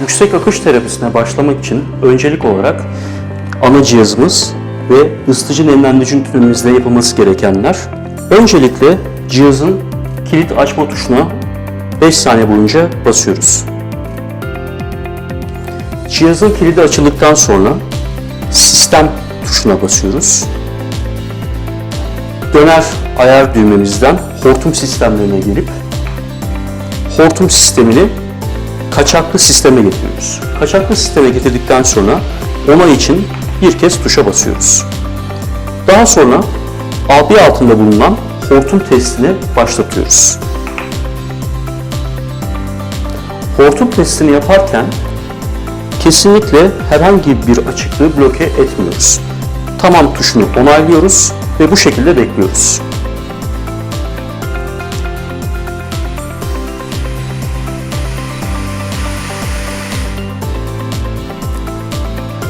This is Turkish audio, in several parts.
Yüksek akış terapisine başlamak için öncelik olarak ana cihazımız ve ısıtıcı nemlendirici ünitelerimizle yapılması gerekenler. Öncelikle cihazın kilit açma tuşuna 5 saniye boyunca basıyoruz. Cihazın kilidi açıldıktan sonra sistem tuşuna basıyoruz. Döner ayar düğmemizden hortum sistemlerine gelip hortum sistemini kaçaklı sisteme getiriyoruz. Kaçaklı sisteme getirdikten sonra onay için bir kez tuşa basıyoruz. Daha sonra AB altında bulunan hortum testini başlatıyoruz. Hortum testini yaparken kesinlikle herhangi bir açıklığı bloke etmiyoruz. Tamam tuşunu onaylıyoruz ve bu şekilde bekliyoruz.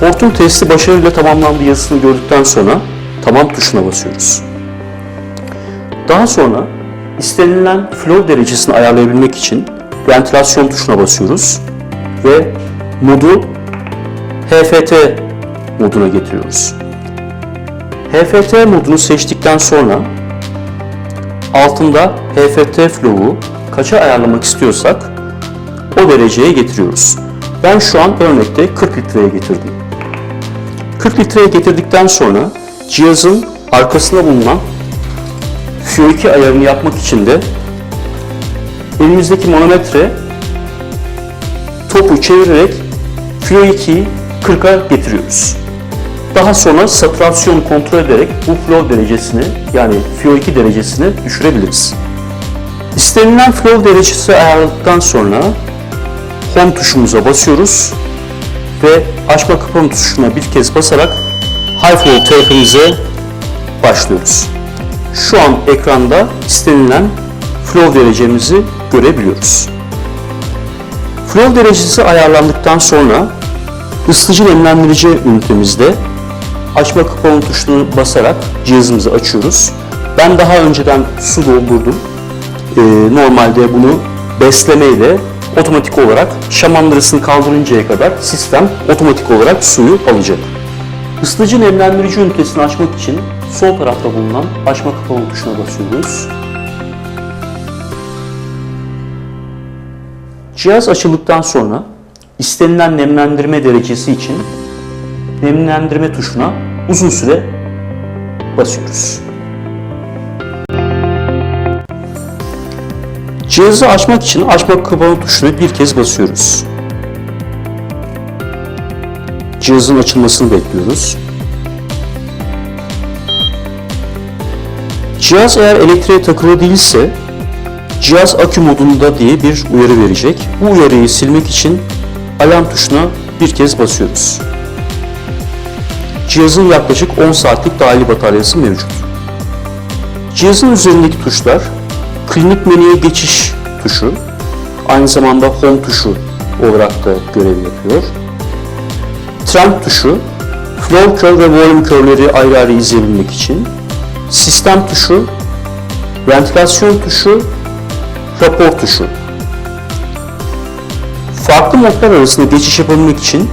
Hortum testi başarıyla tamamlandı yazısını gördükten sonra tamam tuşuna basıyoruz. Daha sonra istenilen flow derecesini ayarlayabilmek için ventilasyon tuşuna basıyoruz ve modu HFT moduna getiriyoruz. HFT modunu seçtikten sonra altında HFT flow'u kaça ayarlamak istiyorsak o dereceye getiriyoruz. Ben şu an örnekte 40 litreye getirdim. 40 litreye getirdikten sonra cihazın arkasında bulunan FIO2 ayarını yapmak için de elimizdeki manometre topu çevirerek FIO2'yi 40'a getiriyoruz. Daha sonra satürasyon kontrol ederek bu flow derecesini yani FIO2 derecesini düşürebiliriz. İstenilen flow derecesi ayarladıktan sonra Home tuşumuza basıyoruz ve açma kapama tuşuna bir kez basarak High Flow terapimize başlıyoruz. Şu an ekranda istenilen flow derecemizi görebiliyoruz. Flow derecesi ayarlandıktan sonra ısıtıcı nemlendirici ünitemizde açma kapama tuşunu basarak cihazımızı açıyoruz. Ben daha önceden su doldurdum. Ee, normalde bunu beslemeyle otomatik olarak şamandırasını kaldırıncaya kadar sistem otomatik olarak suyu alacak. Isıtıcı nemlendirici ünitesini açmak için sol tarafta bulunan açma kapama tuşuna basıyoruz. Cihaz açıldıktan sonra istenilen nemlendirme derecesi için nemlendirme tuşuna uzun süre basıyoruz. Cihazı açmak için açma kapama tuşuna bir kez basıyoruz. Cihazın açılmasını bekliyoruz. Cihaz eğer elektriğe takılı değilse cihaz akü modunda diye bir uyarı verecek. Bu uyarıyı silmek için alarm tuşuna bir kez basıyoruz. Cihazın yaklaşık 10 saatlik dahili bataryası mevcut. Cihazın üzerindeki tuşlar klinik menüye geçiş tuşu, aynı zamanda home tuşu olarak da görev yapıyor. Trend tuşu, flow curve ve volume curve'leri ayrı ayrı izleyebilmek için. Sistem tuşu, ventilasyon tuşu, rapor tuşu. Farklı modlar arasında geçiş yapabilmek için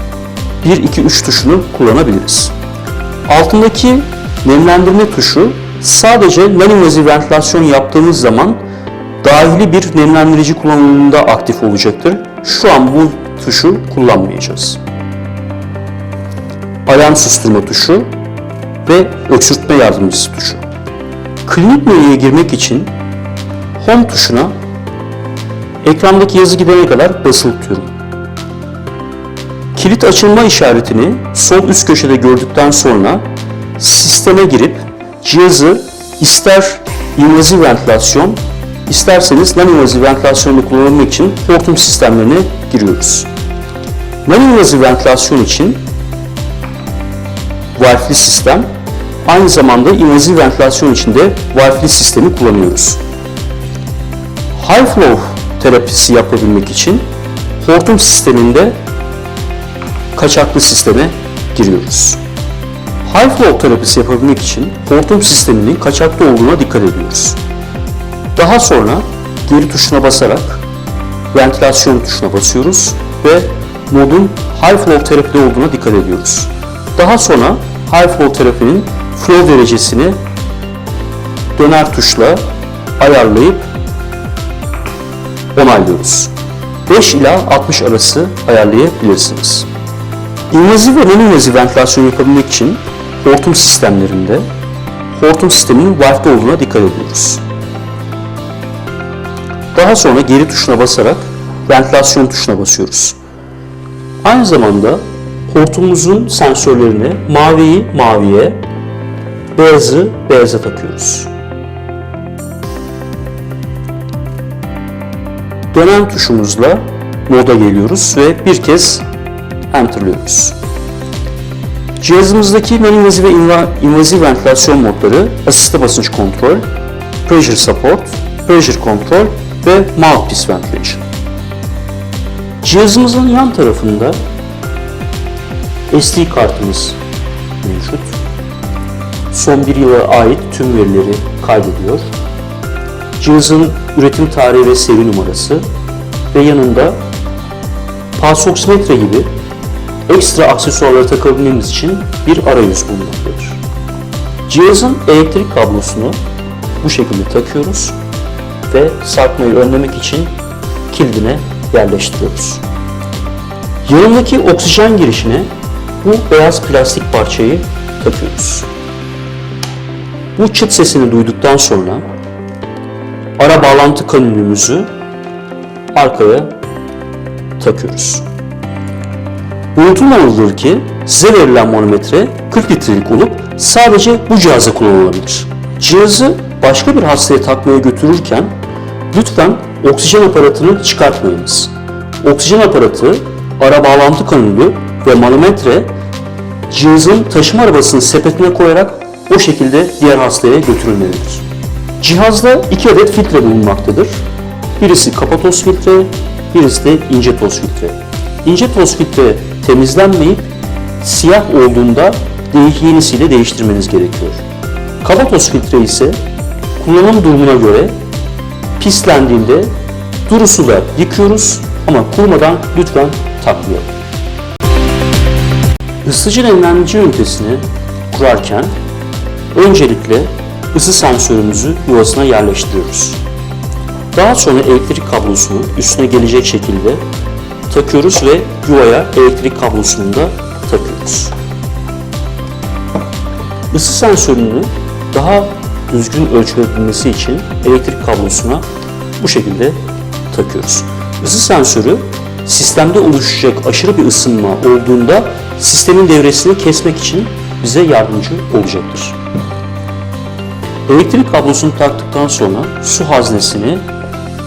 1, 2, 3 tuşunu kullanabiliriz. Altındaki nemlendirme tuşu sadece non-invasive ventilasyon yaptığımız zaman dahili bir nemlendirici kullanımında aktif olacaktır. Şu an bu tuşu kullanmayacağız. Alarm susturma tuşu ve öksürtme yardımcısı tuşu. Klinik menüye girmek için Home tuşuna ekrandaki yazı gidene kadar basılı tutuyorum. Kilit açılma işaretini sol üst köşede gördükten sonra sisteme girip cihazı ister invaziv ventilasyon, isterseniz non-invaziv ventilasyonu kullanabilmek için hortum sistemlerine giriyoruz. Non-invaziv ventilasyon için valfli sistem, aynı zamanda invaziv ventilasyon için de valfli sistemi kullanıyoruz. High flow terapisi yapabilmek için hortum sisteminde kaçaklı sisteme giriyoruz. High flow terapisi yapabilmek için hortum sisteminin kaçaklı olduğuna dikkat ediyoruz. Daha sonra geri tuşuna basarak ventilasyon tuşuna basıyoruz ve modun high flow terapide olduğuna dikkat ediyoruz. Daha sonra high flow terapinin flow derecesini döner tuşla ayarlayıp onaylıyoruz. 5 ila 60 arası ayarlayabilirsiniz. İnvaziv ve non-invaziv ventilasyon yapabilmek için hortum sistemlerinde hortum sisteminin valve'de olduğuna dikkat ediyoruz. Daha sonra geri tuşuna basarak ventilasyon tuşuna basıyoruz. Aynı zamanda hortumumuzun sensörlerini maviyi maviye, beyazı beyaza takıyoruz. Dönen tuşumuzla moda geliyoruz ve bir kez enterliyoruz. Cihazımızdaki non-invaziv ve inva- invaziv ventilasyon modları asiste basınç kontrol, pressure support, pressure control ve mouthpiece ventilation. Cihazımızın yan tarafında SD kartımız mevcut. Son bir yıla ait tüm verileri kaydediyor. Cihazın üretim tarihi ve seri numarası ve yanında pulse oksimetre gibi ekstra aksesuarları takabilmemiz için bir arayüz bulunmaktadır. Cihazın elektrik kablosunu bu şekilde takıyoruz ve sarkmayı önlemek için kilidine yerleştiriyoruz. Yanındaki oksijen girişine bu beyaz plastik parçayı takıyoruz. Bu çıt sesini duyduktan sonra ara bağlantı kanülümüzü arkaya takıyoruz. Unutulmamalıdır ki size verilen manometre 40 litrelik olup sadece bu cihaza kullanılabilir. Cihazı başka bir hastaya takmaya götürürken lütfen oksijen aparatını çıkartmayınız. Oksijen aparatı, ara bağlantı kanülü ve manometre cihazın taşıma arabasının sepetine koyarak o şekilde diğer hastaya götürülmelidir. Cihazda iki adet filtre bulunmaktadır. Birisi kapa toz filtre, birisi de ince toz filtre. İnce toz filtre temizlenmeyip siyah olduğunda yenisiyle değiştirmeniz gerekiyor. Kaba toz filtre ise kullanım durumuna göre pislendiğinde duru suda yıkıyoruz ama kurumadan lütfen takmayalım. Isıtıcı nemlendirici ünitesini kurarken öncelikle ısı sensörümüzü yuvasına yerleştiriyoruz. Daha sonra elektrik kablosunu üstüne gelecek şekilde takıyoruz ve yuvaya elektrik kablosunu da takıyoruz. Isı sensörünü daha düzgün ölçülebilmesi için elektrik kablosuna bu şekilde takıyoruz. Isı sensörü sistemde oluşacak aşırı bir ısınma olduğunda sistemin devresini kesmek için bize yardımcı olacaktır. Elektrik kablosunu taktıktan sonra su haznesini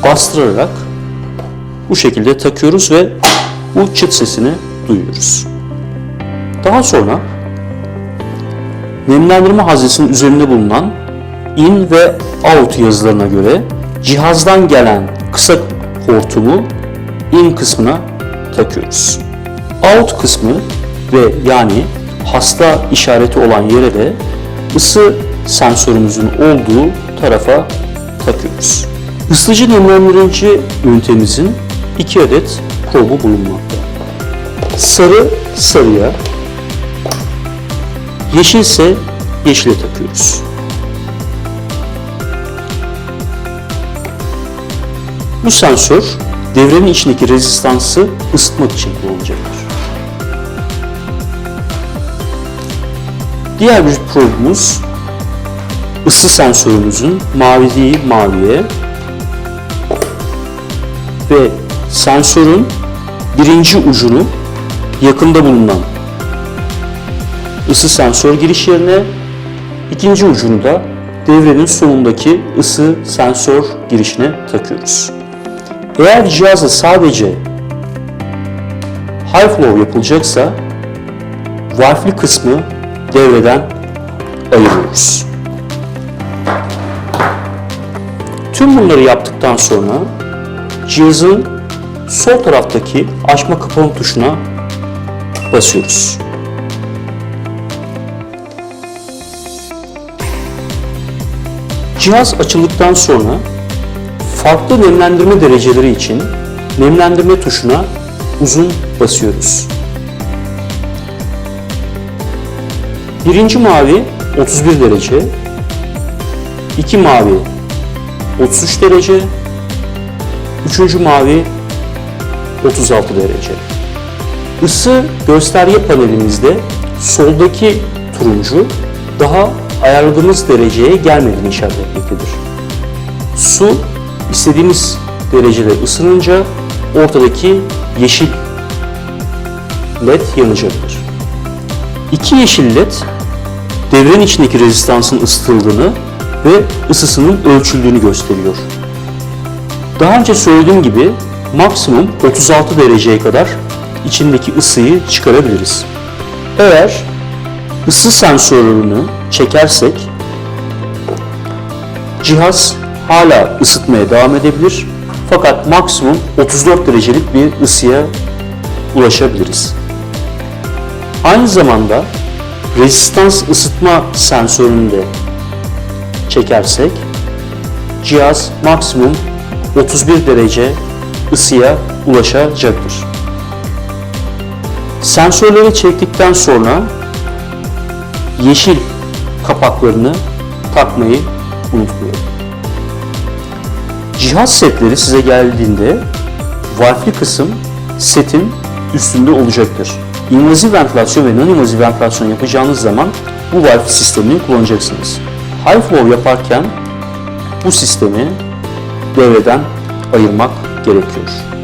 bastırarak bu şekilde takıyoruz ve bu çıt sesini duyuyoruz. Daha sonra nemlendirme haznesinin üzerinde bulunan in ve out yazılarına göre cihazdan gelen kısa hortumu in kısmına takıyoruz. Out kısmı ve yani hasta işareti olan yere de ısı sensörümüzün olduğu tarafa takıyoruz. Isıtıcı nemlendirici ünitemizin iki adet probu bulunmakta. Sarı sarıya, yeşilse yeşile takıyoruz. Bu sensör devrenin içindeki rezistansı ısıtmak için kullanılacaktır. Diğer bir probumuz ısı sensörümüzün maviliği maviye ve sensörün birinci ucunu yakında bulunan ısı sensör giriş yerine ikinci ucunu da devrenin sonundaki ısı sensör girişine takıyoruz. Eğer cihazda sadece high flow yapılacaksa valfli kısmı devreden ayırıyoruz. Tüm bunları yaptıktan sonra cihazın sol taraftaki açma kapama tuşuna basıyoruz. Cihaz açıldıktan sonra farklı nemlendirme dereceleri için nemlendirme tuşuna uzun basıyoruz. Birinci mavi 31 derece, iki mavi 33 derece, üçüncü mavi 36 derece. Isı gösterge panelimizde soldaki turuncu daha ayarladığımız dereceye gelmediğini işaret etmektedir. Su istediğimiz derecede ısınınca ortadaki yeşil led yanacaktır. İki yeşil led devrenin içindeki rezistansın ısıtıldığını ve ısısının ölçüldüğünü gösteriyor. Daha önce söylediğim gibi maksimum 36 dereceye kadar içindeki ısıyı çıkarabiliriz. Eğer ısı sensörünü çekersek cihaz hala ısıtmaya devam edebilir fakat maksimum 34 derecelik bir ısıya ulaşabiliriz. Aynı zamanda rezistans ısıtma sensörünü de çekersek cihaz maksimum 31 derece ısıya ulaşacaktır. Sensörleri çektikten sonra yeşil kapaklarını takmayı unutmayın. Cihaz setleri size geldiğinde valfli kısım setin üstünde olacaktır. İnvaziv ventilasyon ve non-invaziv ventilasyon yapacağınız zaman bu valf sistemini kullanacaksınız. High flow yaparken bu sistemi devreden ayırmak gerekiyor.